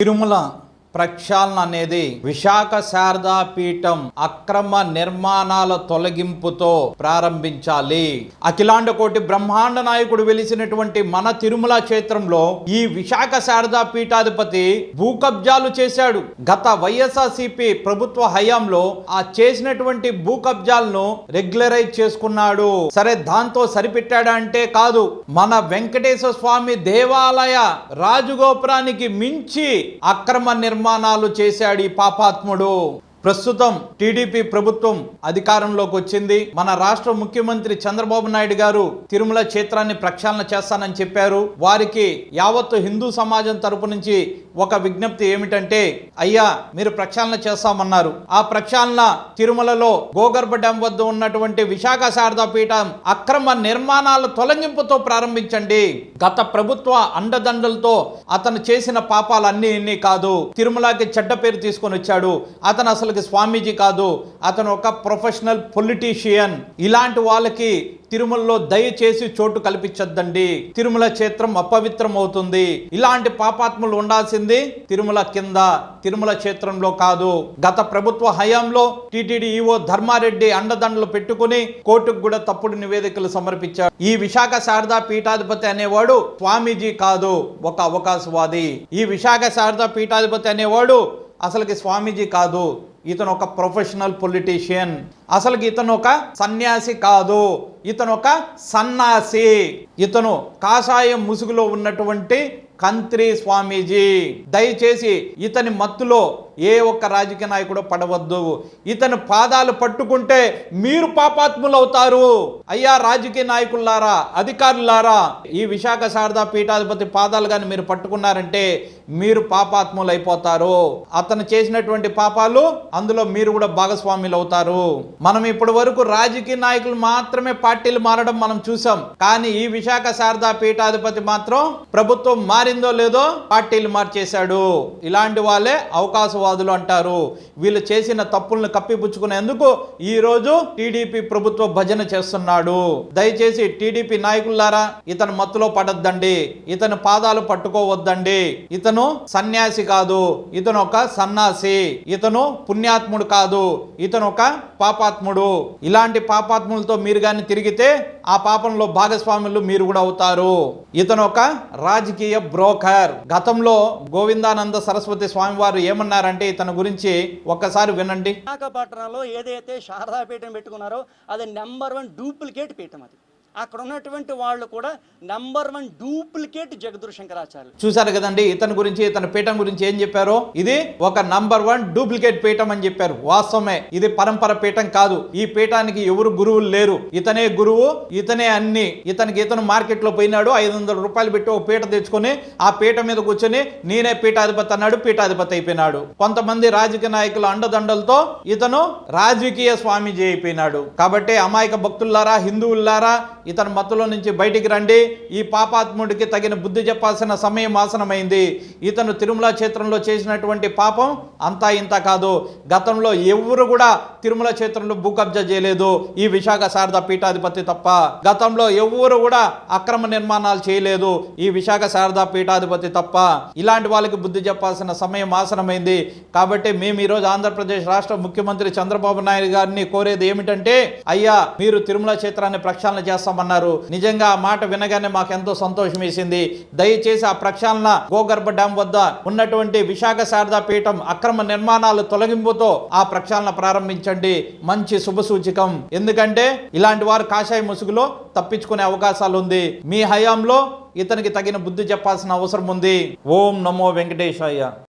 తిరుమల ప్రక్షాళన అనేది విశాఖ శారదా పీఠం అక్రమ నిర్మాణాల తొలగింపుతో ప్రారంభించాలి. అఖిలాండ కోటి బ్రహ్మాండ నాయకుడు వెలిసినటువంటి మన తిరుమల క్షేత్రంలో ఈ విశాఖ శారదా పీఠాధిపతి భూ కబ్జాలు చేశాడు. గత వైఎస్ఆర్సిపి ప్రభుత్వ హయాంలో ఆ చేసినటువంటి భూ కబ్జాలను రెగ్యులరైజ్ చేసుకున్నాడు. సరే దాంతో సరిపెట్టాడా అంటే కాదు. మన వెంకటేశ్వర స్వామి దేవాలయ రాజగోపురానికి మించి అక్రమ నిర్మాణాలు చేశాడు ఈ పాపాత్ముడు. ప్రస్తుతం టీడీపీ ప్రభుత్వం అధికారంలోకి వచ్చింది. మన రాష్ట్ర ముఖ్యమంత్రి చంద్రబాబు నాయుడు గారు తిరుమల క్షేత్రాన్ని ప్రక్షాళన చేస్తానని చెప్పారు. వారికి యావత్తు హిందూ సమాజం తరపు నుంచి ఒక విజ్ఞప్తి ఏమిటంటే అయ్యా మీరు ప్రక్షాళన చేస్తామన్నారు. ఆ ప్రక్షాళన తిరుమలలో గోగర్భ డ్యాం వద్ద ఉన్నటువంటి విశాఖ శారదా పీఠం అక్రమ నిర్మాణాల తొలగింపుతో ప్రారంభించండి. గత ప్రభుత్వ అండదండలతో అతను చేసిన పాపాలన్నీ ఇన్ని కాదు. తిరుమలకి చెడ్డ పేరు తీసుకొని వచ్చాడు. అతను అసలు అతనికి స్వామీజీ కాదు అతను ఒక ప్రొఫెషనల్ పొలిటీషియన్. ఇలాంటి వాళ్ళకి తిరుమలలో దయచేసి చోటు కల్పించొద్దండి. తిరుమల క్షేత్రం అపవిత్రం అవుతుంది ఇలాంటి పాపాత్ములు ఉండాల్సింది తిరుమల కింద తిరుమల క్షేత్రంలో కాదు. గత ప్రభుత్వ హయాంలో టీటీడీ ఈవో ధర్మారెడ్డి అండదండలు పెట్టుకుని కోర్టుకు కూడా తప్పుడు నివేదికలు సమర్పించాడు ఈ విశాఖ శారదా పీఠాధిపతి అనేవాడు స్వామీజీ కాదు ఒక అవకాశవాది. ఈ విశాఖ శారదా పీఠాధిపతి అనేవాడు అసలుకి స్వామీజీ కాదు. ఇతను ఒక ప్రొఫెషనల్ పొలిటీషియన్ అసలుకి ఇతను ఒక సన్యాసి కాదు. ఇతను ఒక సన్నాసి. ఇతను కాషాయం ముసుగులో ఉన్నటువంటి కంత్రి స్వామీజీ దయచేసి ఇతని మత్తులో ఏ ఒక్క రాజకీయ నాయకుడు పడవద్దు. ఇతని పాదాలు పట్టుకుంటే మీరు పాపాత్ములు అవుతారు అయ్యా రాజకీయ నాయకులారా అధికారులారా ఈ విశాఖ శారదా పీఠాధిపతి పాదాలు కానీ మీరు పట్టుకున్నారంటే మీరు పాపాత్ములు అయిపోతారు అతను చేసినటువంటి పాపాలు అందులో మీరు కూడా భాగస్వాములు అవుతారు మనం ఇప్పటి వరకు రాజకీయ నాయకులు మాత్రమే పార్టీలు మారడం మనం చూసాం. కానీ ఈ విశాఖ శారదా పీఠాధిపతి మాత్రం ప్రభుత్వం మారిందో లేదో పార్టీలు మార్చేశాడు. ఇలాంటి వాళ్ళే అవకాశవాదులు అంటారు. వీళ్ళు చేసిన తప్పులను కప్పిపుచ్చుకునేందుకు ఈ రోజు టీడీపీ ప్రభుత్వ భజన చేస్తున్నాడు. దయచేసి టీడీపీ నాయకులారా ఇతను మత్తులో పడద్దండి. ఇతను పాదాలు పట్టుకోవద్దండి. ఇతను సన్యాసి కాదు. ఇతను ఒక సన్నాసి. ఇతను పుణ్యాత్ముడు కాదు. ఇతను ఒక పాపాత్ముడు. ఇలాంటి పాపాత్ములతో మీరు కానీ తిరిగితే ఆ పాపంలో భాగస్వాములు మీరు కూడా అవుతారు. ఇతను ఒక రాజకీయ బ్రోకర్. గతంలో గోవిందానంద సరస్వతి స్వామివారు ఏమన్నారంటే ఇతని గురించి ఒక్కసారి వినండి. విశాఖపట్నంలో ఏదైతే శారదాపీఠం పెట్టుకున్నారో అది నెంబర్ వన్ డూప్లికేట్ పీఠం అది. అక్కడ ఉన్నటువంటి వాళ్ళు కూడా నెంబర్ వన్ డూప్లికేట్ జగదుర్ శంకరాచార్యులు చూసారు కదండి ఇతని గురించి ఇతని పీఠం గురించి ఏం చెప్పారో? ఇది ఒక నంబర్ వన్ డూప్లికేట్ పీఠం అని చెప్పారు. వాస్తవమే ఇది పరంపర పీఠం కాదు. ఈ పీఠానికి ఎవరు గురువులు లేరు. ఇతనే గురువు ఇతనే అన్ని. ఇతనికి ఇతను మార్కెట్లో పోయినాడు ఐదు వందల రూపాయలు పెట్టి ఒక పీట తెచ్చుకొని ఆ పీట మీద కూర్చొని నేనే పీఠాధిపతి అన్నాడు పీఠాధిపతి అయిపోయినాడు. కొంతమంది రాజకీయ నాయకుల అండదండలతో ఇతను రాజకీయ స్వామీజీ అయిపోయినాడు. కాబట్టి అమాయక భక్తులారా హిందువులారా ఇతని మత్తులో నుంచి బయటికి రండి. ఈ పాపాత్ముడికి తగిన బుద్ధి చెప్పాల్సిన సమయం ఆసనమైంది. ఇతను తిరుమల క్షేత్రంలో చేసినటువంటి పాపం అంతా ఇంత కాదు. గతంలో ఎవరు కూడా తిరుమల క్షేత్రంలో భూ కబ్జా చేయలేదు. ఈ విశాఖ శారద పీఠాధిపతి తప్ప గతంలో ఎవరు కూడా అక్రమ నిర్మాణాలు చేయలేదు. ఈ విశాఖ శారద పీఠాధిపతి తప్ప ఇలాంటి వాళ్ళకి బుద్ధి చెప్పాల్సిన సమయం ఆసనమైంది. కాబట్టి మేము ఈరోజు ఆంధ్రప్రదేశ్ రాష్ట్ర ముఖ్యమంత్రి చంద్రబాబు నాయుడు గారిని కోరేది ఏమిటంటే అయ్యా మీరు తిరుమల క్షేత్రాన్ని ప్రక్షాళన చేస్తామన్నారు. నిజంగా ఆ మాట వినగానే మాకు ఎంతో సంతోషం వేసింది. దయచేసి ఆ ప్రక్షాళన గోగర్భ డ్యాం వద్ద ఉన్నటువంటి విశాఖ శారదా పీఠం అక్రమ నిర్మాణాలు తొలగింపుతో ఆ ప్రక్షాళన ప్రారంభించండి. మంచి శుభ సూచకం. ఎందుకంటే ఇలాంటి వారు కాషాయ ముసుగులో తప్పించుకునే అవకాశాలు ఉంది మీ హయాంలో ఇతనికి తగిన బుద్ధి చెప్పాల్సిన అవసరం ఉంది. ఓం నమో వెంకటేశాయ.